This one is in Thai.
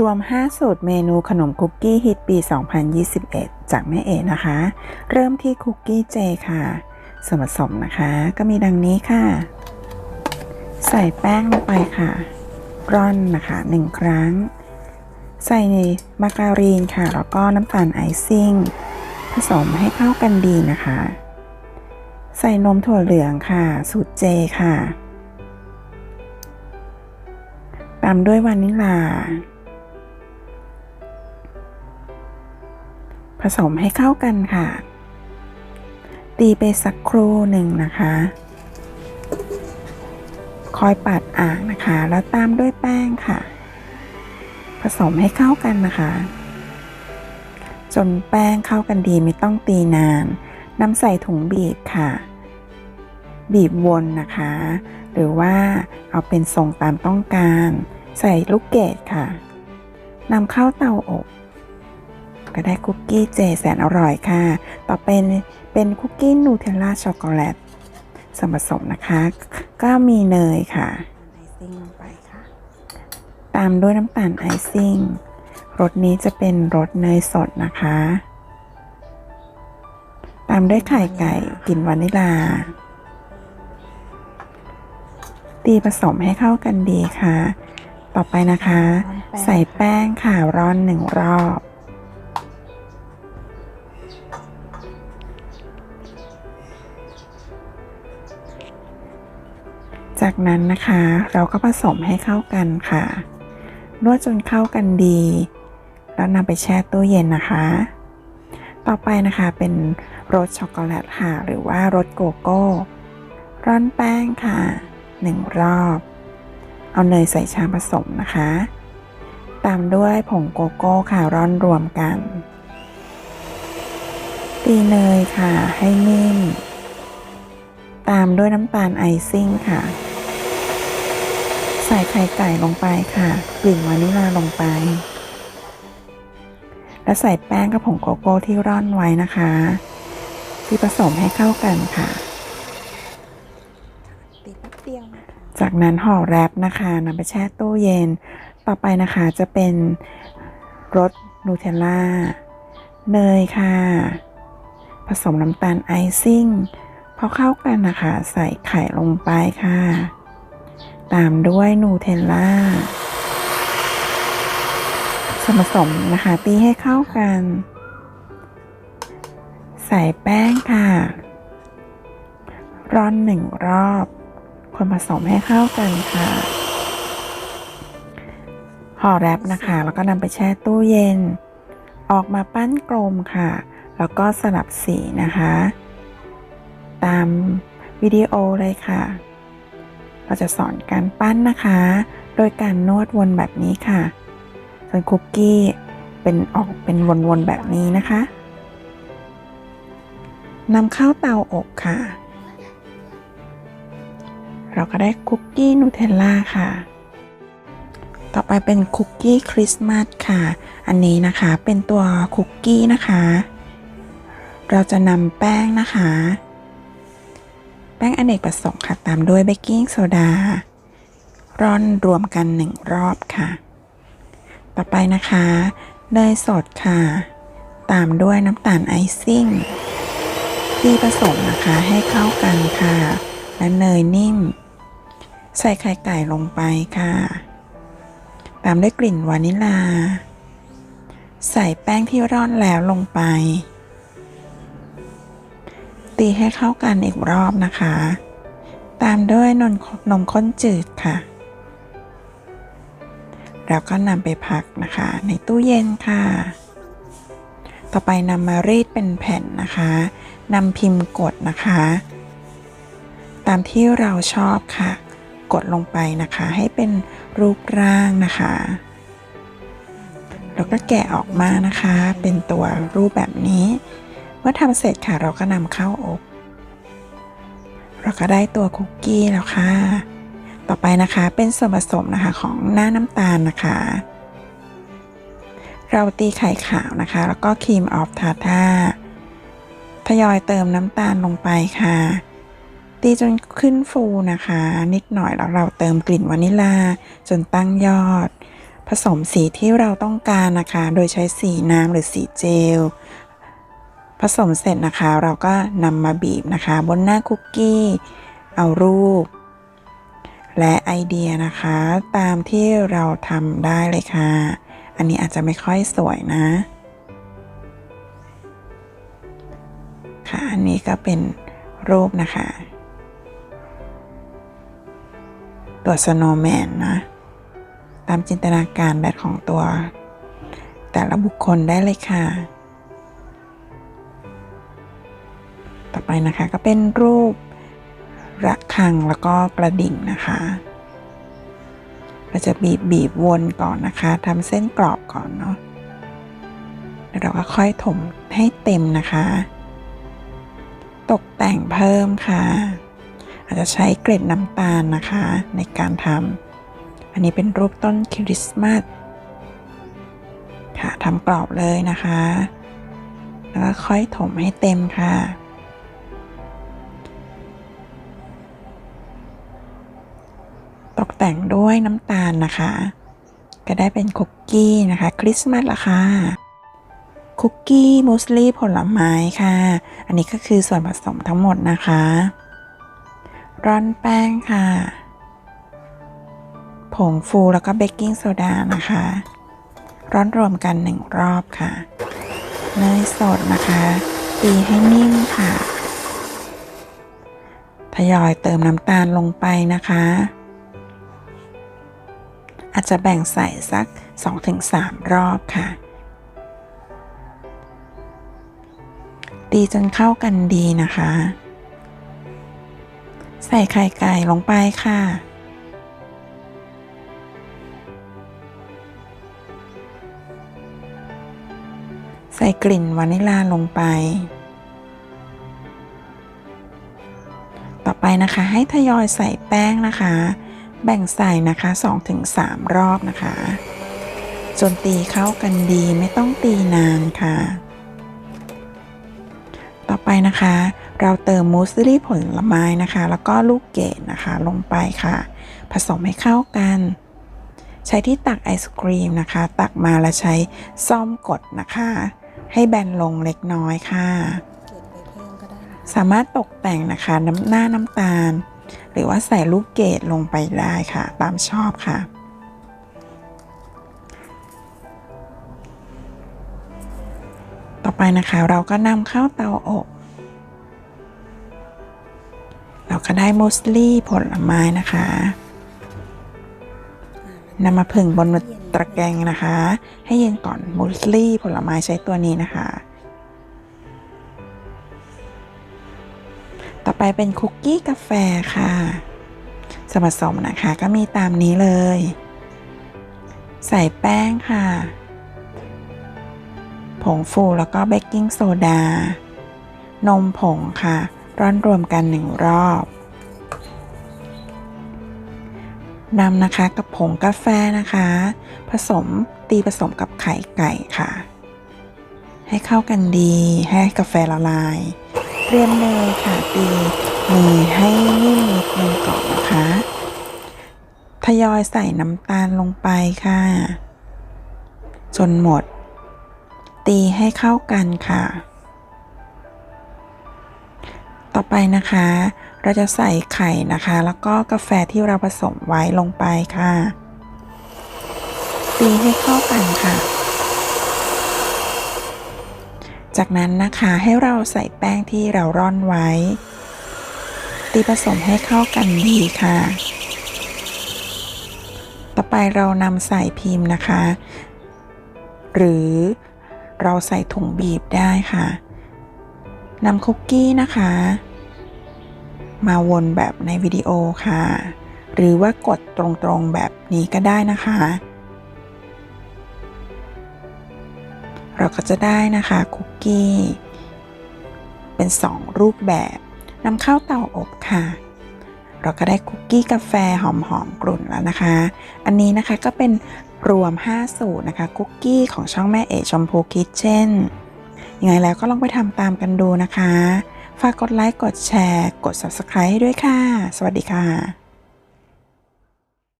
รวม 5 สูตรเมนูขนมคุกกี้ฮิตปี 2021 จากแม่เอ๋นะคะ เริ่มที่คุกกี้เจค่ะ ส่วนผสมนะคะก็มีดังนี้ค่ะ ใส่แป้งลงไปค่ะ ร่อนนะคะ1ครั้ง ใส่มาการีนค่ะ แล้วก็น้ำตาลไอซิ่ง ผสมให้เข้ากันดีนะคะ ใส่นมถั่วเหลืองค่ะ สูตรเจค่ะ ตามด้วยวานิลลา ผสมให้เข้ากันค่ะ ตีไปสักครู่หนึ่งนะคะ คอยปัดอ่างนะคะ แล้วตามด้วยแป้งค่ะ ผสมให้เข้ากันนะคะ จนแป้งเข้ากันดีไม่ต้องตีนานนำใส่ถุงบีบค่ะ บีบวนนะคะ หรือว่าเอาเป็นทรงตามต้องการ ใส่ลูกเกดค่ะนำเข้าเตาอบ ก็ได้คุกกี้เจแสนอร่อยค่ะ ต่อเป็นเป็นคุกกี้นูเทลล่าช็อกโกแลตส่วนผสมนะคะ ก็มีเนยค่ะไอซิ่งลงไปค่ะ ตามด้วยน้ำตาลไอซิ่งรสนี้จะเป็นรสเนยสดนะคะ ตามด้วยไข่ไก่กลิ่นวานิลา ตีผสมให้เข้ากันดีค่ะ ต่อไปนะคะ ใส่แป้งค่ะร่อนหนึ่งรอบ จากนั้นนะคะ เราก็ผสมให้เข้ากันค่ะ นวดจนเข้ากันดี แล้วนำไปแช่ตู้เย็นนะคะ ต่อไปนะคะเป็นรสช็อกโกแลตค่ะ หรือว่ารสโกโก้ ร่อนแป้งค่ะหนึ่งรอบ เอาเนยใส่ชามผสมนะคะ ตามด้วยผงโกโก้ค่ะร่อนรวมกัน ตีเนยค่ะให้นิ่มตามด้วยน้ำตาลไอซิ่งค่ะ ใส่ไข่ไก่ลงไปค่ะ กลิ่นวานิลาลงไป แล้วใส่แป้งกับผงโกโก้ที่ร่อนไว้นะคะ ที่ผสมให้เข้ากันค่ะ จากนั้นห่อแรปนะคะนำไปแช่ตู้เย็น ต่อไปนะคะจะเป็นรสนูเทลล่า เนยค่ะ ผสมน้ำตาลไอซิ่งพอเข้ากันนะคะ ใส่ไข่ลงไปค่ะ ตามด้วยนูเทลล่าส่วนผสมนะคะ ตีให้เข้ากัน ใส่แป้งค่ะ ร่อนหนึ่งรอบ คนผสมให้เข้ากันค่ะห่อแรปนะคะ แล้วก็นำไปแช่ตู้เย็น ออกมาปั้นกลมค่ะ แล้วก็สลับสีนะคะ ตามวิดีโอเลยค่ะ เราจะสอนการปั้นนะคะ โดยการนวดวนแบบนี้ค่ะ ส่วนคุกกี้เป็นออกเป็นวนๆแบบนี้นะคะนำเข้าเตาอบค่ะ เราก็ได้คุกกี้นูเทลล่าค่ะ ต่อไปเป็นคุกกี้คริสต์มาสค่ะ อันนี้นะคะเป็นตัวคุกกี้นะคะ เราจะนำแป้งนะคะ แป้งอเนกประสงค์ค่ะ ตามด้วยเบกกิ้งโซดา ร่อนรวมกันหนึ่งรอบค่ะ ต่อไปนะคะเนยสดค่ะ ตามด้วยน้ำตาลไอซิ่งที่ผสมนะคะให้เข้ากันค่ะ และเนยนิ่ม ใส่ไข่ไก่ลงไปค่ะ ตามด้วยกลิ่นวานิลา ใส่แป้งที่ร่อนแล้วลงไป ตีให้เข้ากันอีกรอบนะคะ ตามด้วยนมนมข้นจืดค่ะ แล้วก็นำไปพักนะคะ ในตู้เย็นค่ะ ต่อไปนำมารีดเป็นแผ่นนะคะนำพิมพ์กดนะคะ ตามที่เราชอบค่ะ กดลงไปนะคะให้เป็นรูปร่างนะคะแล้วก็แกะออกมานะคะ เป็นตัวรูปแบบนี้ เมื่อทำเสร็จค่ะเราก็นำเข้าอบ เราก็ได้ตัวคุกกี้แล้วค่ะ ต่อไปนะคะเป็นส่วนผสมนะคะของหน้าน้ำตาลนะคะ เราตีไข่ขาวนะคะ แล้วก็ครีมออฟทาท่าทยอยเติมน้ำตาลลงไปค่ะ ตีจนขึ้นฟูนะคะ นิดหน่อยแล้วเราเติมกลิ่นวานิลาจนตั้งยอด ผสมสีที่เราต้องการนะคะ โดยใช้สีน้ำหรือสีเจล สมเสร็จนะคะเราก็นำมาบีบนะคะ บนหน้าคุกกี้ เอารูป และไอเดียนะคะ ตามที่เราทำได้เลยค่ะ อันนี้อาจจะไม่ค่อยสวยนะ ค่ะ อันนี้ก็เป็นรูปนะคะ ตัวสโนว์แมนนะ ตามจินตนาการแบบของตัว แต่ละบุคคลได้เลยค่ะ ต่อไปนะคะก็เป็นรูประฆังแล้วก็กระดิ่งนะคะเราจะบีบบีบวนก่อนนะคะทำเส้นกรอบก่อนเนาะแล้วเราก็ค่อยถมให้เต็มนะคะ ตกแต่งเพิ่มค่ะ อาจจะใช้เกล็ดน้ำตาลนะคะในการทำอันนี้เป็นรูปต้นคริสต์มาสค่ะทำกรอบเลยนะคะ แล้วก็ค่อยถมให้เต็มค่ะ ตกแต่งด้วยน้ำตาลนะคะ ก็ได้เป็นคุกกี้นะคะคริสต์มาสละค่ะคุกกี้มูสลี่ผลไม้ค่ะ อันนี้ก็คือส่วนผสมทั้งหมดนะคะ ร่อนแป้งค่ะ ผงฟูแล้วก็เบกกิ้งโซดานะคะร่อนรวมกันหนึ่งรอบค่ะ เนยสดนะคะ ตีให้นิ่มค่ะ ทยอยเติมน้ำตาลลงไปนะคะ อาจจะแบ่งใส่สัก 2-3 รอบค่ะ ตีจนเข้ากันดีนะคะ ใส่ไข่ไก่ลงไปค่ะใส่กลิ่นวานิลาลงไป ต่อไปนะคะให้ทยอยใส่แป้งนะคะ แบ่งใส่นะคะ2-3 รอบนะคะ จนตีเข้ากันดีไม่ต้องตีนานค่ะ ต่อไปนะคะ เราเติมมูสลี่ผลไม้นะคะ แล้วก็ลูกเกดนะคะลงไปค่ะ ผสมให้เข้ากัน ใช้ที่ตักไอศครีมนะคะ ตักมาแล้วใช้ซ่อมกดนะคะ ให้แบนลงเล็กน้อยค่ะเก็บไปเพิ่มก็ได้นะสามารถตกแต่งนะคะน้ำหน้าน้ำตาล หรือว่าใส่ลูกเกดลงไปได้ค่ะ ตามชอบค่ะ ต่อไปนะคะเราก็นำเข้าเตาอบ เราก็ได้มูสลี่ผลไม้นะคะนำมาผึ่งบนตะแกรงนะคะ ให้เย็นก่อนมูสลี่ผลไม้ใช้ตัวนี้นะคะ ต่อไปเป็นคุกกี้กาแฟค่ะส่วนผสมนะคะก็มีตามนี้เลย ใส่แป้งค่ะ ผงฟูแล้วก็เบกกิ้งโซดา นมผงค่ะ ร่อนรวมกันหนึ่งรอบนำนะคะกับผงกาแฟนะคะ ผสมตีผสมกับไข่ไก่ค่ะ ให้เข้ากันดีให้กาแฟละลาย รียมเนยค่ะตีเนยให้นิ่มนิดนึงก่อนนะคะทยอยใส่น้ำตาลลงไปค่ะ จนหมด ตีให้เข้ากันค่ะ ต่อไปนะคะ เราจะใส่ไข่นะคะ แล้วก็กาแฟที่เราผสมไว้ลงไปค่ะ ตีให้เข้ากันค่ะ จากนั้นนะคะให้เราใส่แป้งที่เราร่อนไว้ ตีผสมให้เข้ากันดีค่ะ ต่อไปเรานำใส่พิมพ์นะคะ หรือเราใส่ถุงบีบได้ค่ะนำคุกกี้นะคะ มาวนแบบในวิดีโอค่ะ หรือว่ากดตรงๆแบบนี้ก็ได้นะคะ เราก็จะได้นะคะคุกกี้ เป็น 2 รูปแบบนำเข้าเตาอบค่ะ เราก็ได้คุกกี้กาแฟหอมๆกลุ่นแล้วนะคะ อันนี้นะคะก็เป็นรวม 5 สูตรนะคะคุกกี้ของช่องแม่เอ๋ชมพูคิทเช่นยังไงแล้วก็ลองไปทำตามกันดูนะคะ ฝากกดไลค์ กดแชร์ กด Subscribe ให้ด้วยค่ะ สวัสดีค่ะ